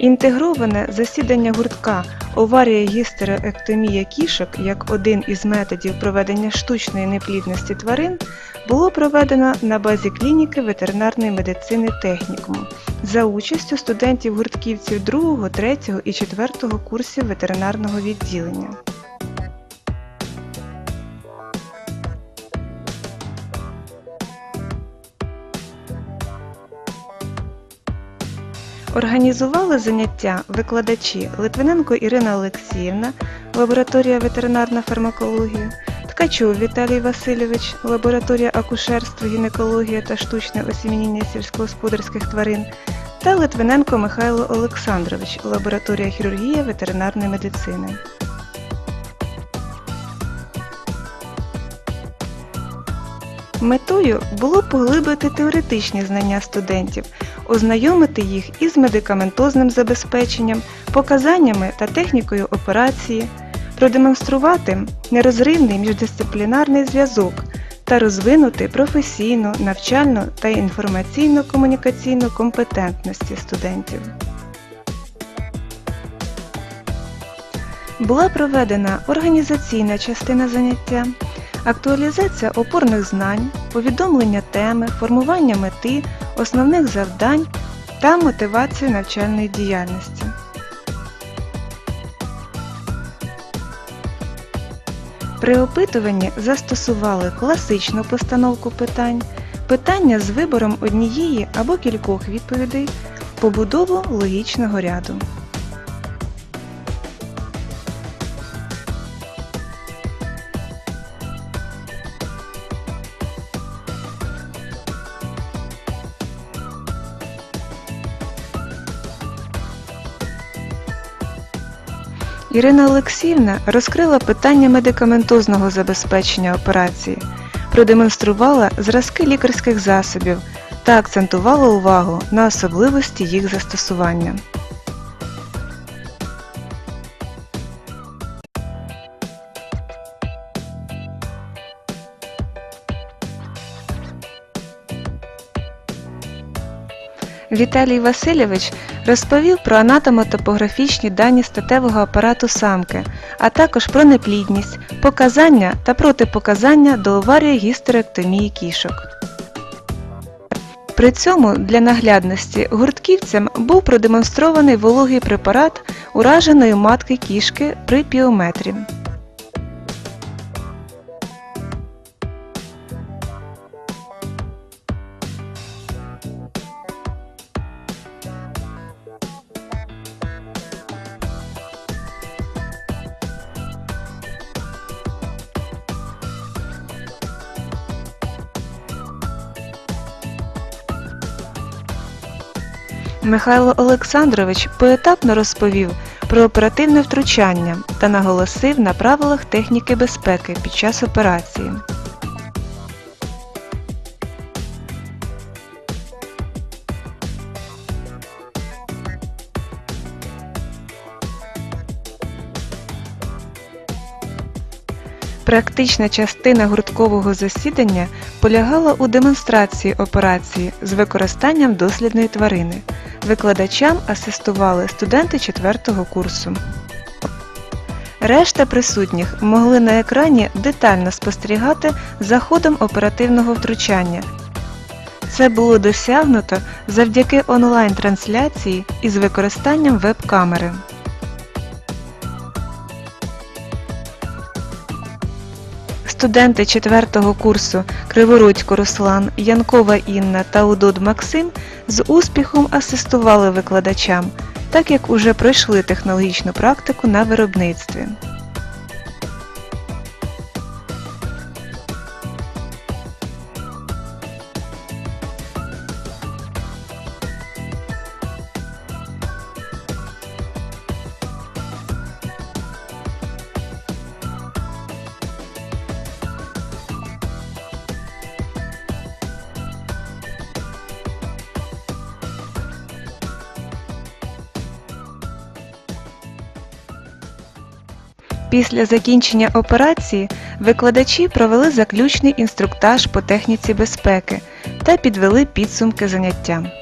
Інтегроване засідання гуртка оварія гістероектомія кішок як один із методів проведення штучної неплідності тварин було проведено на базі клініки ветеринарної медицини технікуму за участю студентів гуртківців 2, 3 і 4 курсів ветеринарного відділення. Організували заняття викладачі Литвиненко Ірина Олексіївна, лабораторія ветеринарна фармакологія, Ткачов Віталій Васильович, лабораторія акушерства, гінекологія та штучне осімінення сільськогосподарських тварин та Литвиненко Михайло Олександрович, лабораторія хірургія ветеринарної медицини. Метою було поглибити теоретичні знання студентів, ознайомити їх із медикаментозним забезпеченням, показаннями та технікою операції, продемонструвати нерозривний міждисциплінарний зв'язок та розвинути професійну, навчальну та інформаційно-комунікаційну компетентності студентів. Була проведена організаційна частина заняття, актуалізація опорних знань, повідомлення теми, формування мети, основних завдань та мотивацію навчальної діяльності. При опитуванні застосували класичну постановку питань, питання з вибором однієї або кількох відповідей, побудову логічного ряду. Ірина Олексіївна розкрила питання медикаментозного забезпечення операції, продемонструвала зразки лікарських засобів та акцентувала увагу на особливості їх застосування. Віталій Васильович розповів про анатомотопографічні дані статевого апарату самки, а також про неплідність, показання та протипоказання до аварії гістеректомії кішок. При цьому для наглядності гуртківцям був продемонстрований вологий препарат ураженої матки кішки при піометрі. Михайло Олександрович поетапно розповів про оперативне втручання та наголосив на правилах техніки безпеки під час операції. Практична частина гурткового засідання полягала у демонстрації операції з використанням дослідної тварини. Викладачам асистували студенти 4 курсу. Решта присутніх могли на екрані детально спостерігати за ходом оперативного втручання. Це було досягнуто завдяки онлайн-трансляції із використанням веб-камери. Студенти 4 курсу Криворудько Руслан, Янкова Інна та Удод Максим з успіхом асистували викладачам, так як уже пройшли технологічну практику на виробництві. Після закінчення операції викладачі провели заключний інструктаж по техніці безпеки та підвели підсумки заняття.